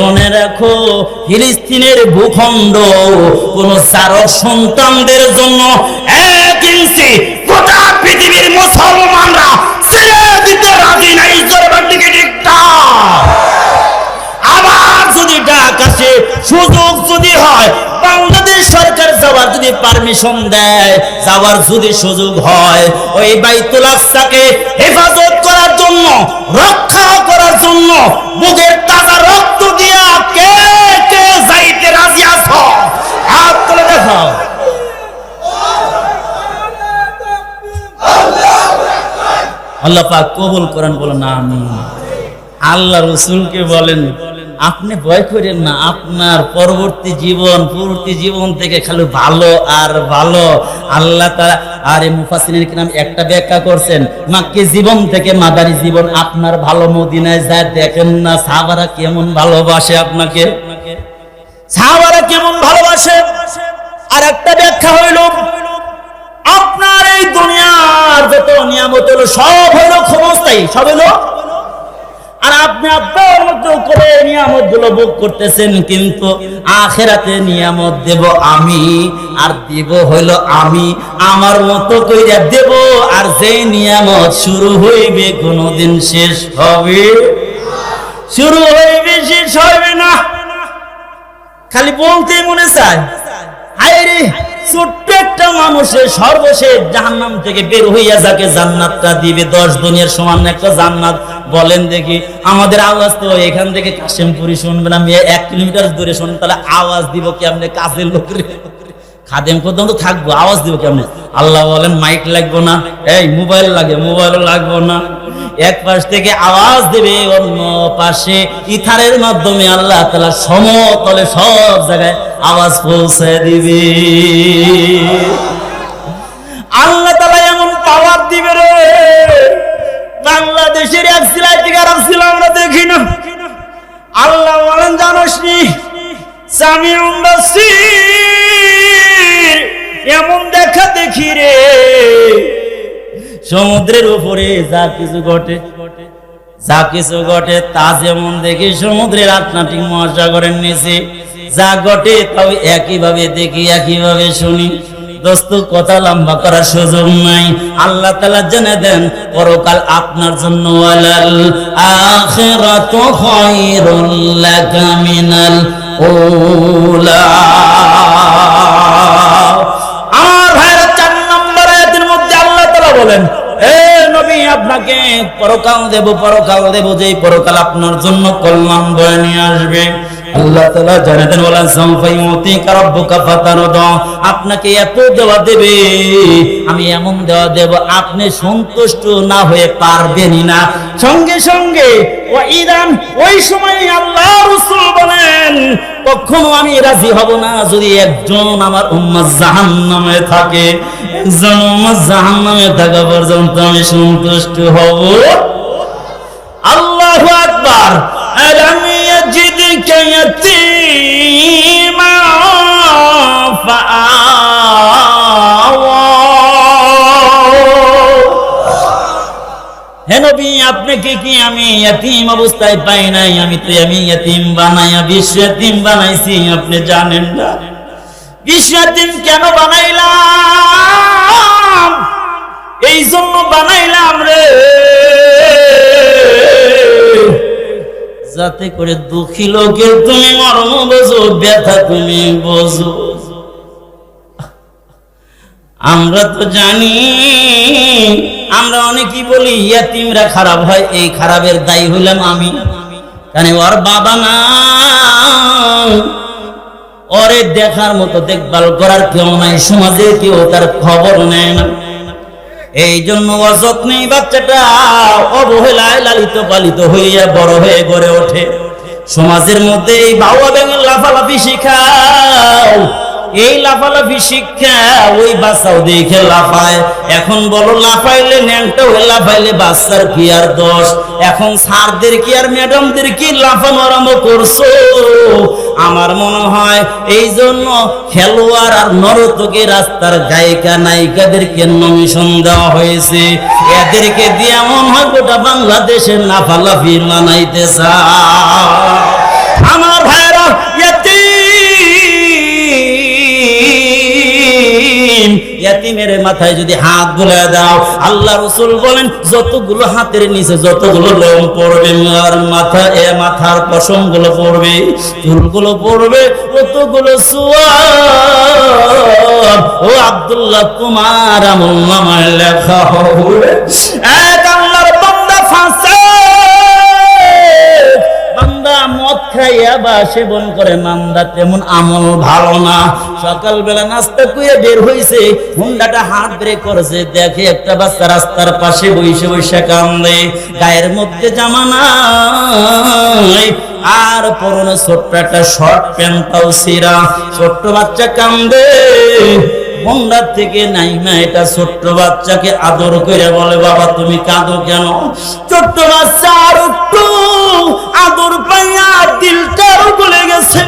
মনে রাখো, ফিলিস্তিনের ভূখণ্ড কোন সন্তানদের জন্য এক ইঞ্চি গোটা পৃথিবীর মুসলমানরা যদি যদি সরকার যদি পারমিশন দেয় যদি সুযোগ হয়, ওই হেফাজত করার জন্য, রক্ষা করার জন্য, বুকের তাজা আল্লাহ পাক কবুল করেন বলেন আমি আল্লাহ রসুলকে বলেন আপনি ভয় করেন না, আপনার পরবর্তী জীবন পরবর্তী জীবন থেকে খালি ভালো আর ভালো। আল্লাহ তারা আরে মুফাসিনের নাম একটা ব্যাখ্যা করছেন মাকে জীবন থেকে মাদারি জীবন আপনার ভালো মদিনায় যায় দেখেন না, সাহাবারা কেমন ভালোবাসে আপনাকে? সাহাবারা কেমন ভালোবাসে? আর একটা ব্যাখ্যা হইল, আপনার এই দুনিয়ার যত নিয়ামত হলো সব হইল ক্ষমতাই সব হইল আর আপনি আপনার মধ্যে করে নিয়ামতগুলো ভোগ করতেছেন, কিন্তু আখেরাতে নিয়ামত দেব আমি, আর দেব হইল আমি। আমার মতো কইরা দেব, আর যে নিয়ামত শুরু হইবে কোনোদিন শেষ হবে শুরু হইবে, শেষ হবে না। খালি বলতে মনে চায়। হায় রে! ছোট্ট মানুষের সর্বশেষ থেকে বের হইয়া যাকে জান্নাতটা দিবে। দশ সমান একটা জান্নাত। বলেন দেখি, আমাদের আওয়াজ তো এখান থেকে শুনবে না মেয়ে এক কিলোমিটার দূরে তাহলে আওয়াজ দিব কি আপনি কাছের লোকের খাদেম তো থাকব, আওয়াজ দিব কেমনে? আল্লাহ বলেন মাইক লাগবো না। এই মোবাইল লাগে মোবাইলও লাগবো না। এক পাশ থেকে আওয়াজ দেবে, অন্য পাশে ইথারের মাধ্যমে আল্লাহ তালা সমতলে সব জায়গায় আওয়াজ পৌঁছে দিবে। আল্লাহ তালা এমন পাওয়ার দিবে রে। বাংলাদেশের এক সিলাই থেকে আর সিলাই আমরা দেখি না। আল্লাহ বলেন, জানোস নি? বাসির এমন দেখা দেখি রে। সমুদ্রের উপরে যা কিছু ঘটে, যা কিছু ঘটে তা যেমন দেখি সমুদ্রের আটলান্টিক মহাসাগরের নিচে। যা ঘটে তাও একইভাবে দেখি, একইভাবে শুনি। কথা লম্বা করার সুযোগ নাই। আল্লাহ তালা জেনে দেন, পরকাল আপনার জন্য ওয়ালাল আখিরাতু খায়রুল আপনাকে পরকাল দেব পরকাল দেব যেই পরকাল আপনার জন্য কল্যাণ বয়ে নিয়ে আসবে। আল্লাহ জানাতেন আপনাকে এত দেওয়া দেবে, আমি এমন দেওয়া দেব, আপনি সন্তুষ্ট না হয়ে পারবেনই না। সঙ্গে সঙ্গে ইরান ওই সময় আল্লাহ বলেন, কখনো আমি রাজি হব না যদি একজন আমার উম্মাত জাহান্নামে থাকে। একজন উম্মাত জাহান্নামে থাকা পর্যন্ত আমি সন্তুষ্ট হব। আল্লাহু আকবার। ইয়াজিদকা ইয়াতীমা ফাআওয়া হে নবী আপনাকে কি আমি ইয়াতিম অবস্থায় পাই নাই? আমি তো আমি ইয়াতিম বানাইয়া বিশ্ব ইয়াতিম বানাইছি, আপনি জানেন না। বিশ্ব ইয়াতিম কেন বানাইলাম? এই জন্য বানাইলাম রে। যাতে করে দুঃখী লোকের তুমি মর্ম বোঝো, ব্যথা তুমি বোঝো। আমরা তো জানি, আমরা অনেকেই বলি, ইয়াতিমরা খারাপ হয়, এই খারাপের দায়ী হইলাম আমি। কারণ ওর বাবা না, ওরে দেখার মতো দেখভাল করার কেউ নাই সমাজে কেউ তার খবর নেয় না। এই জন্য অযত্নে বাচ্চাটা। অবহেলায় লালিত পালিত হইয়া বড় হয়ে গড়ে ওঠে। সমাজের মধ্যে এই বাবা বেঙ্গল লাফালাফি শিখাও। এই লাফালাফি শিক্ষা ওই বাচ্চাও দেখে লাফায়। এখন বলো, লাফাইলে ন্যাংটা হয়ে লাফাইলে বাচ্চার কি আর দোষ? এখন স্যারদের কি আর ম্যাডামদের কি লাফানো আরম্ভ করছ? আমার মনে হয় এই জন্য খেলোয়াড় আর নরতকে রাস্তার গায়িকা নায়িকাদেরকে নমিশন দেওয়া হয়েছে। এদেরকে দিয়ে এমন হয় গোটা বাংলাদেশের লাফালাফি মানাইতে চায় মাথায় যদি হাত বুলে দাও, আল্লাহ রসুল বলেন, যতগুলো হাতের নিচে যতগুলো লোম পড়বে আর মাথা, এ মাথার পশমগুলো পড়বে, চুলগুলো পড়বে, কতগুলো সুয়াব? ও আব্দুল্লাহ কুমার আমল নামায় লেখা হবে। খাইয়া সেবন করে তেমন আমল ভালো না। সকালবেলা নাস্তা কুয়ে বের হুন্ডাটা হাত করেছে, দেখে একটা বাচ্চা রাস্তার পাশে বসে বসে কান্দে। গায়ের মধ্যে জামা নাই, আর পরনে ছোট্ট একটা শর্ট প্যান্টটাও সিরা ছোট্ট বাচ্চা কান্দে হোন্ডার থেকে নাইমা এটা ছোট্ট বাচ্চাকে আদর করে বলে, বাবা, তুমি কাঁদো কেন? ছোট্ট বাচ্চা আর একটু আদর পাইয়া দিলটাও বলে গেছে,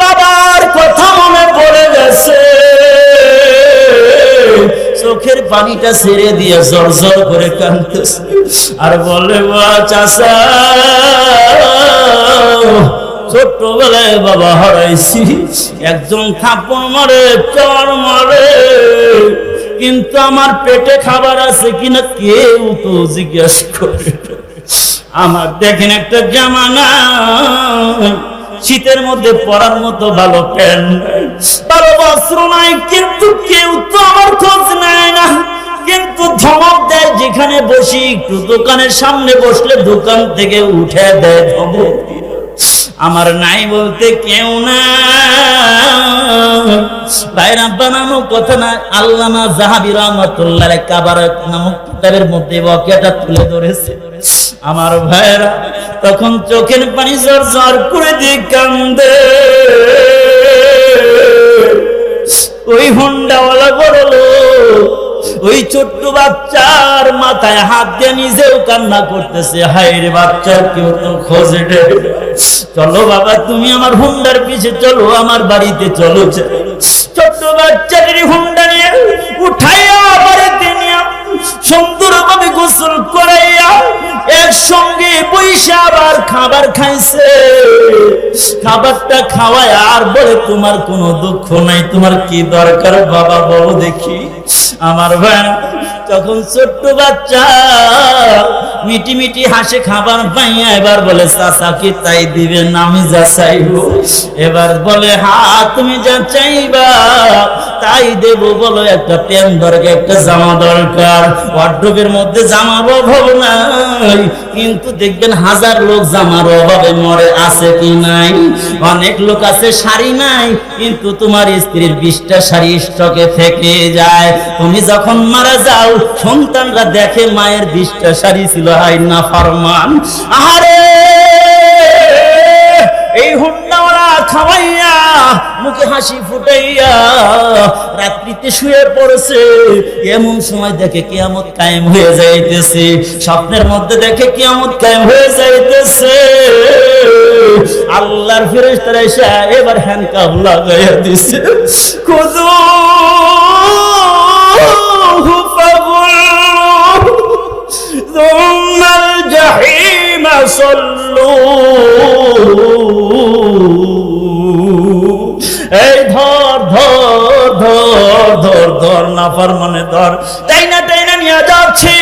বাবার কথা মনে পড়ে গেছে। চোখের পানিটা ছেড়ে দিয়ে জর জর করে কাঁদতেছে। আর বলে বা চাষা ছোট্টবেলায় বাবা হারাইছি, একজন থাপড় মারে, চর মারে। কিন্তু আমার পেটে খাবার আছে কিনা কেউ তো জিজ্ঞেস করে আমার দেখেন একটা জামানা। শীতের মধ্যে পরার মতো ভালো প্যান্ট। ভালো বস্ত্র নাই, কিন্তু কেউ তো আমার খোঁজ নেয় না। কিন্তু ধমক দেয়, যেখানে বসি একটু দোকানের সামনে বসলে দোকান থেকে উঠে দেয় ধমক। আমার নাই বলতে কেউ না। বাইরা বানানো কথা না, আল্লামা জাহাবি রহমতুল্লাহ কাবার নামক কিতাবের মধ্যে বকেটা তুলে ধরেছে। আমার ভাইরা তখন চোখের পানি জর জর করে দিয়ে কান্দে। ওই হন্ডাওয়ালা বড় লোক ওই ছোট্ট বাচ্চার মাথায় হাত দিয়ে নিজেও কান্না করতেছে। হাইরে বাচ্চার কেউ তো খোঁজে চলো বাবা, তুমি আমার হুন্ডার পিছে চলো, আমার বাড়িতে চলো। ছোট্ট বাচ্চাটির হুন্ডা নিয়ে উঠাইয়া বাড়িতে নিয়ে সুন্দরভাবে গোসল করাইয়া একসঙ্গে আবার খাবার খাইছে। খাবারটা খাওয়ায় আর বলে, তোমার কোনো দুঃখ নাই, তোমার কি দরকার? বাবা বলো দেখি। আমার ভাই তখন ছোট্ট বাচ্চা মিটি মিটি হাসে খাবার পাইয়া এবার বলে, চাচা কি তাই দিবেন? আমি যা চাইব। এবার বলে, হা, তুমি যা চাইবা তাই দেব। বলো, একটা প্যান দরকার, একটা জামা দরকার। ওয়ার্ড্রোবের মধ্যে জামার অভাব নাই। কিন্তু দেখবেন হাজার লোক জামার অভাবে মরে আছে কি নাই? অনেক লোক আছে, শাড়ি নাই। কিন্তু তোমার স্ত্রীর বিশটা শাড়ি স্টকে থেকে যায়। তুমি যখন মারা যাও সন্তানরা দেখে মায়ের বিশটা শাড়ি ছিল, হাই না ফরমান। আরে এই হুন্ডাওয়ালা খাওয়াইয়া, মুখে হাসি ফুটাইয়া, রাত্রিতে শুয়ে পড়েছে। এমন সময় দেখে কিয়ামত কায়েম হয়ে যাইতেছে। স্বপ্নের মধ্যে দেখে কিয়ামত কায়েম হয়ে যাইতেছে। আল্লাহর ফেরেশতারা এসে এবার হ্যান্ডকাপ লাগাইয়া দিছে। খুদু এই ধর ধর ধর ধর ধর, নাফার মানে ধর। তাই না তাই না নিয়ে যাচ্ছি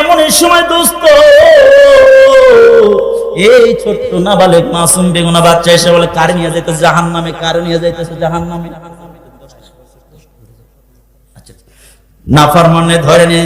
এমন সময় দোস্ত এই ছোট্ট নাবালেক মাসুম বেগুনা বাচ্চা এসে বলে, কারে নিয়ে যাইতেছে? জাহান নামে কারে নিয়ে যাইতেছে? জাহান নামে নাফার মানে ধরে নিয়ে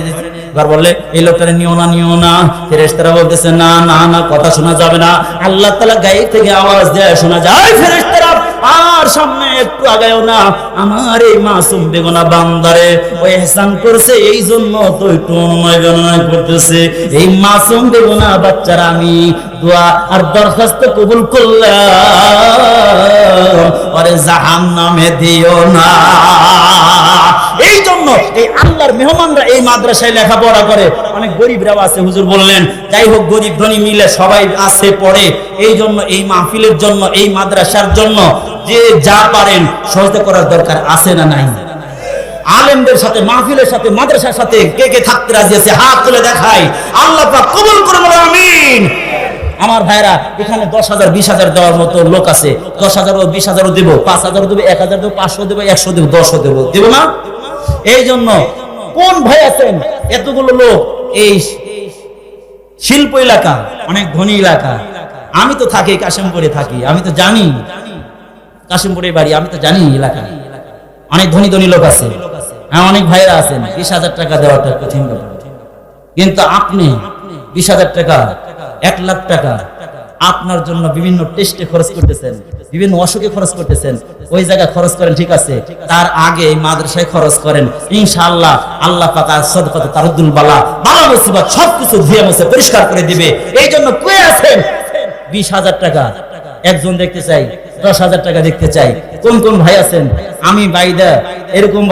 এবার বললে, এই লোকটা নিও না নিও না। ফেরেস্তারা বলতেছে, না না না, কথা শোনা যাবে না। আল্লাহ তালা গায়ে থেকে আওয়াজ দেয় শোনা যায় ফেরেস্তারা আর সামনে একটু আগায়ও না। আমার এই মাসুম বেগুনা বান্দারে ওই এহসান করছে, এই জন্য তো একটু অনুনয় বিনয় করতেছে। এই মাসুম বেগুনা বাচ্চারা, আমি দোয়া আর দরখাস্ত কবুল করলাম। আরে জাহান নামে দিও না। এই জন্য এই আল্লাহর মেহমানরা এই মাদ্রাসায় লেখাপড়া করে। অনেক গরিবরাও আছে, হুজুর বললেন, যাই হোক, গরিব ধনী মিলে সবাই আছে পড়ে। এই জন্য এই মাহফিলের জন্য, এই মাদ্রাসার জন্য যে যা পারেন সহজে করার দরকার আছে না নাই? আলেমদের সাথে, মাহফিলের সাথে, মাদ্রাসার সাথে কে কে থাকতে রাজি আছে? হাত তুলে দেখাই। আল্লাহ কবুল করে বলে আমিন। আমার ভাইরা, এখানে দশ হাজার, বিশ হাজার দেওয়ার মতো লোক আছে। দশ হাজারও বিশ হাজারও দেবো, পাঁচ হাজারও দেবো, এক হাজার দেবো, পাঁচশো দেবো, একশো দেবো দশও দেবো। দেবো না? এই জন্য কোন ভাই আছেন? এতগুলো লোক, এই শিল্প এলাকা, অনেক ধনী এলাকা। আমি তো থাকি, কাশিমপুরে থাকি। আমি তো জানি কাশিমপুরে বাড়ি, আমি তো জানি এলাকা। অনেক ধনী ধনী লোক আছে। হ্যাঁ অনেক ভাইরা আছেন বিশ হাজার টাকা দেওয়াটা কঠিন কিন্তু আপনি বিশ হাজার টাকা, এক লাখ টাকা আপনার জন্য বিভিন্ন টেস্টে খরচ করতেছেন, বিভিন্ন অসুখে খরচ করতেছেন, ওই জায়গায় খরচ করেন, ঠিক আছে? তার আগে এই মাদ্রাসায় খরচ করেন। ইনশাআল্লাহ আল্লাহ পাক সদকত, তারুদ্দুল বালা বালা মুসিবত সবকিছু ধুয়ে মুছে, পরিষ্কার করে দিবে। এই জন্য কয়ে আছেন, বিশ হাজার টাকা। একজন দেখতে চাই দশ হাজার টাকা দেখতে চাই। কোন কোন ভাই আছেন? আমি বাইদা এরকম